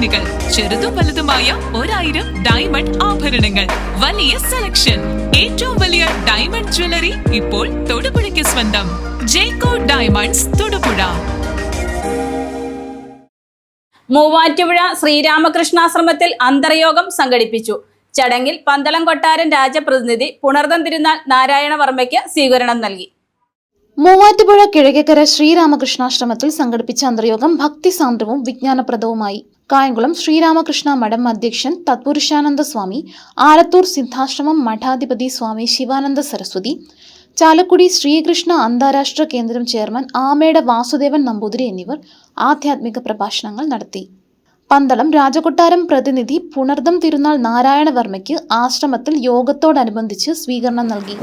ചെയിനുകൾ ചെറുതും വലുതുമായ ഒരായിരം ഡയമണ്ട് ആഭരണങ്ങൾ. വലിയ സെലക്ഷൻ ഏറ്റവും വലിയ ഡയമണ്ട് ജ്വല്ലറി ഇപ്പോൾ തൊടുപുഴയ്ക്ക് സ്വന്തം. Jeko diamonds Thodupuzha. മൂവാറ്റുപുഴ ശ്രീരാമകൃഷ്ണാശ്രമത്തിൽ അന്തർയോഗം സംഘടിപ്പിച്ചു. ചടങ്ങിൽ പന്തളം കൊട്ടാരൻ രാജപ്രതിനിധി പുണർതം തിരുനാൾ നാരായണവർമ്മയ്ക്ക് സ്വീകരണം നൽകി. മൂവാറ്റുപുഴ കിഴക്കേക്കര ശ്രീരാമകൃഷ്ണാശ്രമത്തിൽ സംഘടിപ്പിച്ച അന്തർയോഗം ഭക്തിസാന്ദ്രവും വിജ്ഞാനപ്രദവുമായി. കായംകുളം ശ്രീരാമകൃഷ്ണ മഠം അധ്യക്ഷൻ തത്പുരുഷാനന്ദ സ്വാമി ആലത്തൂർ സിദ്ധാശ്രമം മഠാധിപതി സ്വാമി ശിവാനന്ദ സരസ്വതി ചാലക്കുടി ശ്രീകൃഷ്ണ അന്താരാഷ്ട്ര കേന്ദ്രം ചെയർമാൻ ആമേട വാസുദേവൻ നമ്പൂതിരി എന്നിവർ ആധ്യാത്മിക പ്രഭാഷണങ്ങൾ നടത്തി. പന്തളം രാജകൊട്ടാരം പ്രതിനിധി പുണർദം തിരുനാൾ നാരായണവർമ്മയ്ക്ക് ആശ്രമത്തിൽ യോഗത്തോടനുബന്ധിച്ച് സ്വീകരണം നൽകി.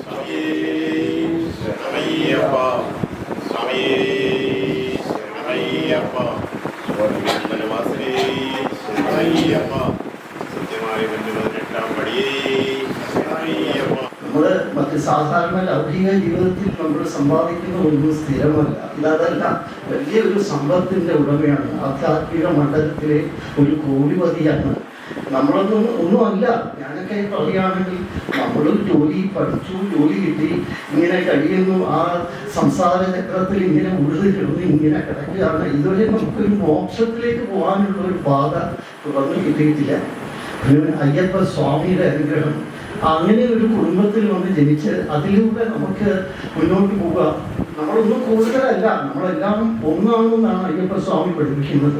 സാധാരണ ലൗകിക ജീവിതത്തിൽ നമ്മൾ സമ്പാദിക്കുന്ന ഒന്നും സ്ഥിരമല്ല. ഇതല്ല വലിയൊരു സമ്പത്തിന്റെ ഉടമയാണ്. ആധ്യാത്മിക മണ്ഡലത്തിലെ ഒരു കോടിപതിയാണ്. നമ്മളൊന്നും ഒന്നുമല്ല. ഞാനൊക്കെ പറയുകയാണെങ്കിൽ നമ്മളും ജോലി പഠിച്ചു ജോലി കിട്ടി ഇങ്ങനെ കഴിയുന്നു. ആ സംസാര ചക്രത്തിൽ ഇങ്ങനെ ഉഴുതി കിടന്ന് ഇങ്ങനെ കിടക്കുകയാണ്. ഇതുവരെ നമുക്കൊരു മോക്ഷത്തിലേക്ക് പോകാനുള്ള ഒരു പാത തുറന്നു കിട്ടിയിട്ടില്ല. അയ്യപ്പ സ്വാമിയുടെ അനുഗ്രഹം. അങ്ങനെ ഒരു കുടുംബത്തിൽ വന്ന് ജനിച്ച് അതിലൂടെ നമുക്ക് മുന്നോട്ട് പോവുക. നമ്മളൊന്നും കൂടുതലല്ല. നമ്മളെല്ലാം ഒന്നാണെന്നാണ് അയ്യപ്പ സ്വാമി പഠിപ്പിക്കുന്നത്.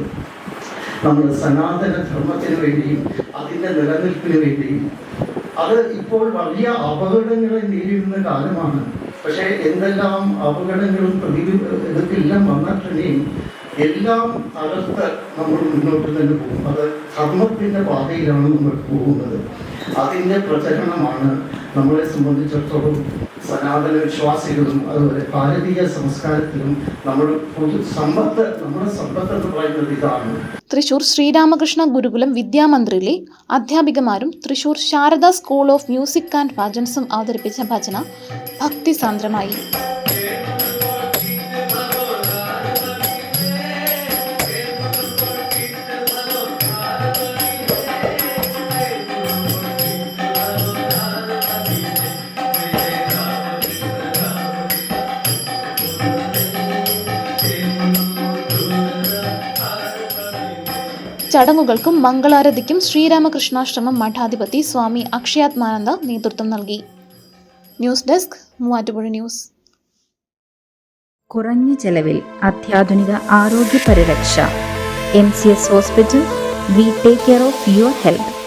നമ്മൾ സനാതന ധർമ്മത്തിന് വേണ്ടിയും അതിന്റെ നിലനിൽപ്പിന് വേണ്ടിയും. അത് ഇപ്പോൾ വലിയ അപകടങ്ങളെ നേരിടുന്ന കാലമാണ്. പക്ഷേ എന്തെല്ലാം അപകടങ്ങളും പ്രതി ഇതൊക്കെല്ലാം തന്നെയും എല്ലാം തകർത്ത് നമ്മൾ മുന്നോട്ട് തന്നെ പോകും. അത് ധർമ്മത്തിന്റെ പാതയിലാണ് നമ്മൾ പോകുന്നത്. അതിന്റെ പ്രചരണമാണ് നമ്മളെ സംബന്ധിച്ചിടത്തോളം സനാതന വിശ്വാസികളും അതുപോലെ ഭാരതീയ സംസ്കാരത്തിലും നമ്മൾ പൊതു സമ്പത്ത് നമ്മുടെ സമ്പത്ത് എന്ന് പറയുന്നത് ഇതാണ്. തൃശൂർ ശ്രീരാമകൃഷ്ണ ഗുരുകുലം വിദ്യാമന്ത്രിയിലെ അധ്യാപികമാരും Thrissur Sharada school of music and ഭജൻസും അവതരിപ്പിച്ച ഭജന ഭക്തിസാന്ദ്രമായി. ചടങ്ങുകൾക്കും മംഗളാരതിക്കും ശ്രീരാമകൃഷ്ണാശ്രമം മഠാധിപതി സ്വാമി അക്ഷയാത്മാനന്ദ നേതൃത്വം നൽകി. News desk Muvattupuzha news. കുറഞ്ഞ ചെലവിൽ അത്യാധുനിക ആരോഗ്യ പരിരക്ഷ M C S hospital we take care of your health.